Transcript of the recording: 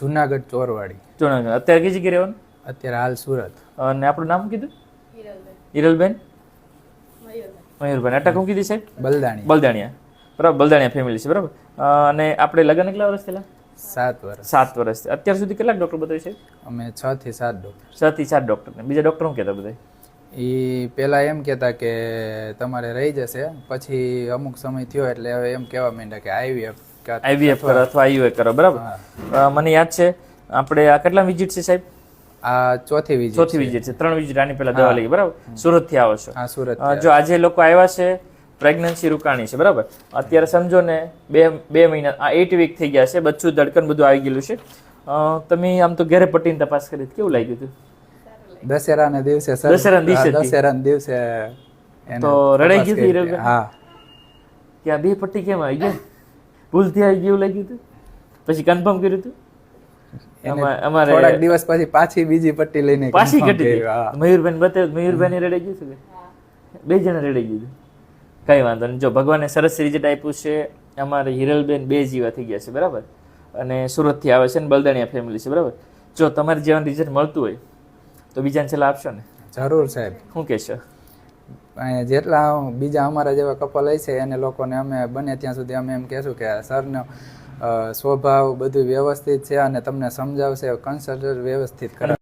જુનાગઢ ચોરવાડી. જુનાગઢ. અત્યારે કઈ જગ્યાએ રહેવાનું? અત્યારે હાલ સુરત. અને આપણું નામ કીધું? હિરલબેન. મયુરભાઈ. અટક હું કીધી સાહેબ? બલદાણી. બલદાણિયા. બરાબર બલદાણિયા ફેમિલી છે બરાબર. અને આપણે લગ્ન કેટલા વર્ષ થયેલા? સાત વર્ષ. સાત વર્ષ અત્યાર સુધી કેટલાક ડૉક્ટર બતાવી છે અમે છ થી સાત ડોક્ટર છ થી સાત ડૉક્ટરને બીજા ડૉક્ટર શું કહેતા બધા એ પહેલાં એમ કહેતા કે તમારે રહી જશે. પછી અમુક સમય થયો એટલે હવે એમ કહેવા માંડ્યા કે આઈવીએફ આઈવીએફ કરો અથવા આઈયુએ કરો બરાબર? મને યાદ છે આપણે આ કેટલા વિઝિટ છે સાહેબ? આ ચોથી વિઝિટ ચોથી વિઝિટ છે ત્રણ વિઝિટ આની પહેલા દવા લઈ બરાબર? સુરતથી આવો છો. સુરત જો આજે લોકો આવ્યા છે પ્રેગ્નન્સી રૂકાણી છે બરાબર? અત્યારે સમજો ને બે બે મહિના આ એટ વીક થઈ ગયા છે બચ્ચું ધડકન બધું આવી ગયેલું છે. તમે આમ તો ઘરે પટ્ટીની તપાસ કરી. કેવું લાગ્યું હતું? દશેરાના દિવસે દશેરાના દિવસે. દશેરાના દિવસે તો રડાઈ ગયું હતું? હા કે આ બે પટ્ટી કેમ આવી ગઈ ભૂલથી આવી ગયું લાગ્યું હતું પછી કન્ફર્મ કર્યું હતું અમા- અમારે થોડાક દિવસ પછી પાછી બીજી પટ્ટી લઈને પાછી ગઈ. હા. મયુરબેન બતાવ્યું મયુરબેન રડાઈ ગયું છે બે જણા રડાઈ ગયું કઈ વાંધો નહીં જો ભગવાને સરસ રિઝલ્ટ આપ્યું છે અમારે હિરલબેન બે જીવા થઈ ગયા છે બરાબર અને સુરતથી આવે છે ને બલદાણિયા ફેમિલી છે બરાબર જો તમારે જેવાનું રિઝલ્ટ મળતું હોય તો બીજાને છેલ્લા આપશો ને? જરૂર સાહેબ. શું કહેશો? જેટલા બીજા અમારા જેવા કપલ છે એને લોકોને અમે બને ત્યાં સુધી અમે એમ કહેશું કે સરનો સ્વભાવ બધું વ્યવસ્થિત છે અને તમને સમજાવશે કન્સલ્ટર વ્યવસ્થિત કરે